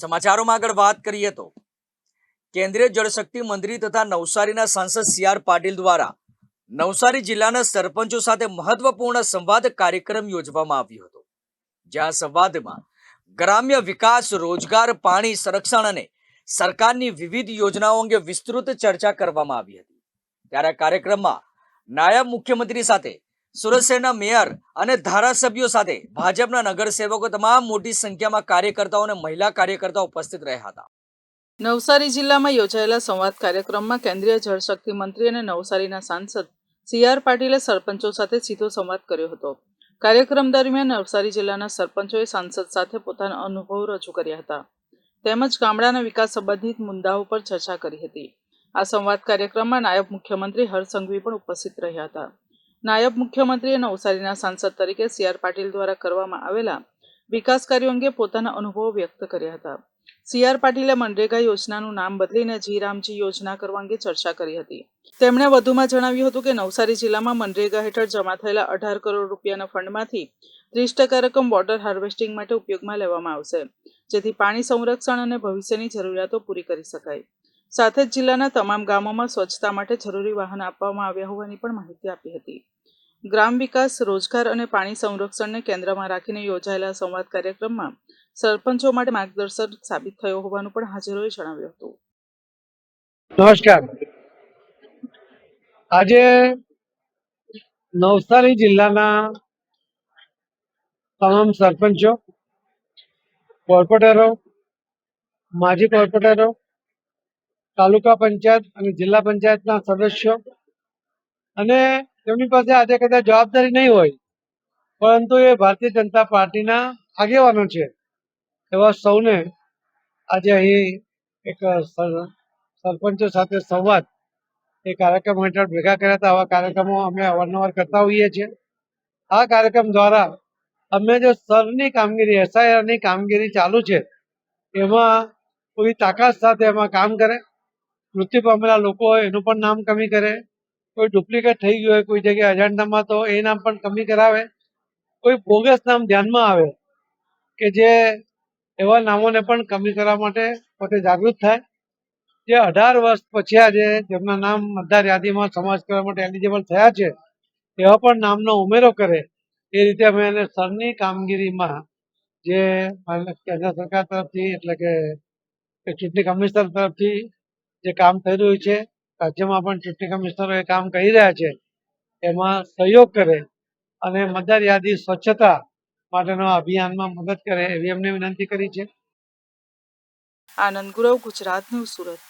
સમાચારોમાં આગળ વાત કરીએ તો કેન્દ્રીય જળશક્તિ મંત્રી તથા નવસારીના સાંસદ સી આર પાટીલ દ્વારા નવસારી જિલ્લાના સરપંચો સાથે મહત્વપૂર્ણ સંવાદ કાર્યક્રમ યોજવામાં આવ્યો હતો. જ્યાં સંવાદમાં ગ્રામ્ય વિકાસ, રોજગાર, પાણી, સંરક્ષણ અને સરકારની વિવિધ યોજનાઓ અંગે વિસ્તૃત ચર્ચા કરવામાં આવી હતી. ત્યારે કાર્યક્રમમાં નાયબ મુખ્યમંત્રી સાથે સુરત શહેરના મેયર અને ધારાસભ્યો સાથે ભાજપના નગરસેવકો તમામ મોટી સંખ્યામાં કાર્યકર્તાઓ અને મહિલા કાર્યકર્તાઓ ઉપસ્થિત રહ્યા હતા. નવસારી જિલ્લામાં યોજાયેલા સંવાદ કાર્યક્રમમાં કેન્દ્રીય જળશક્તિ મંત્રી અને નવસારીના સાંસદ સી આર પાટીલે સરપંચો સાથે સીધો સંવાદ કર્યો હતો. કાર્યક્રમ દરમિયાન નવસારી જિલ્લાના સરપંચોએ સાંસદ સાથે પોતાના અનુભવો રજૂ કર્યા હતા. તેમજ ગામડાના વિકાસ સંબંધિત મુદ્દાઓ પર ચર્ચા કરી હતી. આ સંવાદ કાર્યક્રમમાં નાયબ મુખ્યમંત્રી હરસંઘવી પણ ઉપસ્થિત રહ્યા હતા. નાયબ મુખ્યમંત્રીએ નવસારીના સાંસદ તરીકે સી આર પાટીલ દ્વારા કરવામાં આવેલા વિકાસ કાર્યો અંગે પોતાના અનુભવો વ્યક્ત કર્યા હતા. સી આર પાટીલે મનરેગા યોજનાનું નામ બદલીને જી રામજી યોજના કરવા અંગે ચર્ચા કરી હતી. તેમણે વધુમાં જણાવ્યું હતું કે નવસારી જિલ્લામાં મનરેગા હેઠળ જમા થયેલા અઢાર કરોડ રૂપિયાના ફંડમાંથી ત્રીસ ટકા રકમ વોટર હાર્વેસ્ટિંગ માટે ઉપયોગમાં લેવામાં આવશે, જેથી પાણી સંરક્ષણ અને ભવિષ્યની જરૂરિયાતો પૂરી કરી શકાય. સાથે જ જિલ્લાના તમામ ગામોમાં સ્વચ્છતા માટે જરૂરી વાહન આપવામાં આવ્યા હોવાની પણ માહિતી આપી હતી. ગ્રામ વિકાસ, રોજગાર અને પાણી સંરક્ષણને કેન્દ્રમાં રાખીને યોજાયેલા સંવાદ કાર્યક્રમમાં સરપંચો માટે માર્ગદર્શન સાબિત થયો હોવાનું પણ હાજરોએ જણાવ્યું હતું. નમસ્કાર. આજે નવસારી જિલ્લાના તમામ સરપંચો, કોર્પોરેટરો, માજી કોર્પોરેટરો તાલુકા પંચાયત અને જિલ્લા પંચાયતના સદસ્યો. અને તેમની પાસે આજે કદાચ જવાબદારી નહીં હોય, પરંતુ એ ભારતીય જનતા પાર્ટીના આગેવાનો છે. એવા સૌને આજે અહીં એક સરપંચો સાથે સંવાદ, એ કાર્યક્રમ હેઠળ ભેગા કર્યા હતા. આવા કાર્યક્રમો અમે અવારનવાર કરતા હોઈએ છીએ. આ કાર્યક્રમ દ્વારા અમે જે સરની કામગીરી એસઆઈઆરની કામગીરી ચાલુ છે, એમાં પૂરી તાકાત સાથે એમાં કામ કરે. મૃત્યુ પામેલા લોકો હોય, એનું પણ નામ કમી કરે. કોઈ ડુપ્લિકેટ થઈ ગયું હોય, કોઈ જગ્યાએ અજાણતામાં, તો એ નામ પણ કમી કરાવે. કોઈ બોગસ નામ ધ્યાનમાં આવે, કે જે એવા નામોને પણ કમી કરવા માટે પોતે જાગૃત થાય. જે અઢાર વર્ષ પછી આજે જેમના નામ મતદાર યાદીમાં સમાજ કરવા માટે એલિજિબલ થયા છે, એવા પણ નામનો ઉમેરો કરે. એ રીતે અમે એને સરની કામગીરીમાં જે કેન્દ્ર સરકાર તરફથી, એટલે કે ચૂંટણી કમિશનર તરફથી જે કામ થઈ રહ્યું છે, રાજ્યમાં પણ ચૂંટણી કમિશનરો એ કામ કરી રહ્યા છે, એમાં સહયોગ કરે અને મતદાર યાદી સ્વચ્છતા માટેના અભિયાનમાં મદદ કરે એવી અમને વિનંતી કરી છે. આનંદ ગુરવ ગુજરાત ન્યૂઝ સુરત.